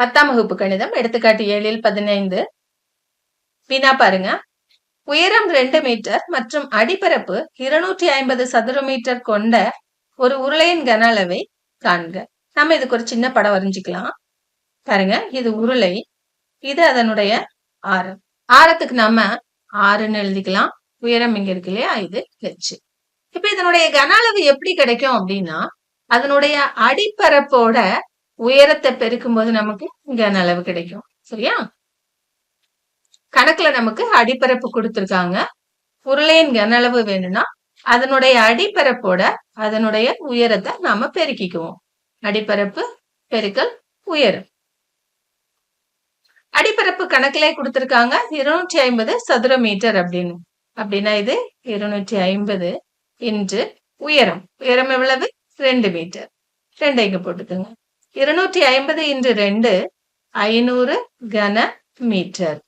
பத்தாம் வகுப்பு கணிதம் எடுத்துக்காட்டு ஏழில் பதினைந்து. வினா பாருங்க. உயரம் ரெண்டு மீட்டர் மற்றும் அடிப்பரப்பு இருநூற்றி ஐம்பது சதுர மீட்டர் கொண்ட ஒரு உருளையின் கன அளவை காண்க. நம்ம இதுக்கு ஒரு சின்ன படம் வரைஞ்சிக்கலாம். பாருங்க இது உருளை இது அதனுடைய ஆரம். ஆரத்துக்கு நம்ம ஆறுன்னு எழுதிக்கலாம். உயரம் இங்க இருக்கு இல்லையா? இது ஹெச் இப்ப இதனுடைய கன அளவு எப்படி கிடைக்கும் அப்படின்னா அதனுடைய அடிப்பரப்போட உயரத்தை பெருக்கும் போது நமக்கு கன அளவு கிடைக்கும். சரியா? கணக்குல நமக்கு அடிப்பரப்பு கொடுத்திருக்காங்க. உருளையின் கன அளவு வேணும்னா அதனுடைய அடிப்பரப்போட அதனுடைய உயரத்தை நாம பெருக்கிக்குவோம். அடிப்பரப்பு பெருக்கல் உயரம். அடிப்பரப்பு கணக்கிலே கொடுத்திருக்காங்க இருநூற்றி ஐம்பது சதுர மீட்டர் அப்படின்னு. அப்படின்னா இது இருநூற்றி ஐம்பது இன்று உயரம். உயரம் எவ்வளவு? ரெண்டு மீட்டர். ரெண்டு இங்க போட்டுக்கோங்க. இருநூற்றி ஐம்பது இன்று ரெண்டு ஐநூறு கன மீட்டர்.